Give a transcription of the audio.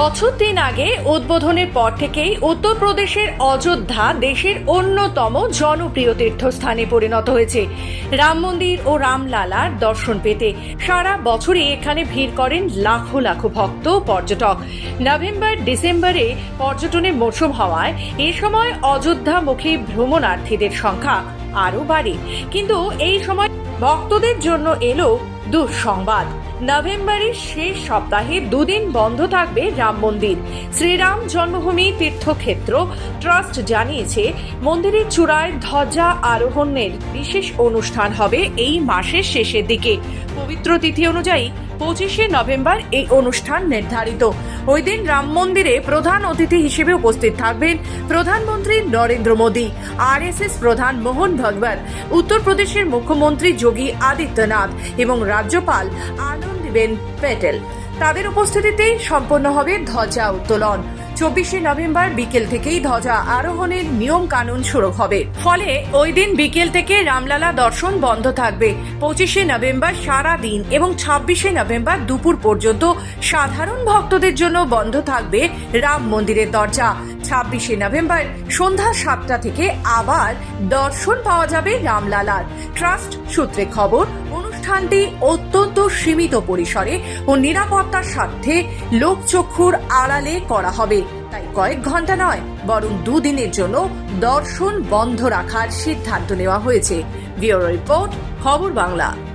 বছর তিন আগে উদ্বোধনের পর থেকেই উত্তরপ্রদেশের অযোধ্যা দেশের অন্যতম জনপ্রিয় তীর্থস্থানে পরিণত হয়েছে। রাম মন্দির ও রামলালার দর্শন পেতে সারা বছরই এখানে ভিড় করেন লাখো লাখো ভক্ত পর্যটক। নভেম্বর, ডিসেম্বরে পর্যটনের মৌসুম হওয়ায় এ সময় অযোধ্যামুখী ভ্রমণার্থীদের সংখ্যা আরও বাড়ে। কিন্তু এই সময় ভক্তদের জন্য এলো দুঃসংবাদ। নভেম্বরের শেষ সপ্তাহে দুদিন বন্ধ থাকবে রাম মন্দির। শ্রীরাম জন্মভূমি তীর্থক্ষেত্র ট্রাস্ট জানিয়েছে, মন্দিরের চূড়ায় ধ্বজা আরোহণের বিশেষ অনুষ্ঠান হবে এই মাসের শেষের দিকে। পবিত্র তিথি অনুযায়ী পঁচিশে নভেম্বর এই অনুষ্ঠান নির্ধারিত। ওই দিন রাম মন্দিরে প্রধান অতিথি হিসেবে উপস্থিত থাকবেন প্রধানমন্ত্রী নরেন্দ্র মোদী, আরএসএস প্রধান মোহন ভগবত, উত্তরপ্রদেশের মুখ্যমন্ত্রী যোগী আদিত্যনাথ এবং রাজ্যপাল আনন্দিবেন প্যাটেল। তাদের উপস্থিতিতেই সম্পন্ন হবে ধ্বজা উত্তোলন। চব্বিশে নভেম্বর বিকেল থেকেই ধ্বজা আরোহণের নিয়ম কানুন শুরু হবে। ফলে ওই দিন বিকেল থেকে রামলালা দর্শন বন্ধ থাকবে। পঁচিশে নভেম্বর সারা দিন এবং ছাব্বিশে নভেম্বর দুপুর পর্যন্ত সাধারণ ভক্তদের জন্য বন্ধ থাকবে রাম মন্দিরের দরজা। ছাব্বিশে নভেম্বর সন্ধ্যা সাতটা থেকে আবার দর্শন পাওয়া যাবে রামলালার। ট্রাস্ট সূত্রে খবর অনুষ্ঠানটি অত্যন্ত সীমিত পরিসরে ও নিরাপত্তার স্বার্থে লোকচক্ষুর আড়ালে করা হবে। তাই কয়েক ঘণ্টা নয়, বরং দুদিনের জন্য দর্শন বন্ধ রাখার সিদ্ধান্ত নেওয়া হয়েছে। ব্যুরো রিপোর্ট, খবর বাংলা।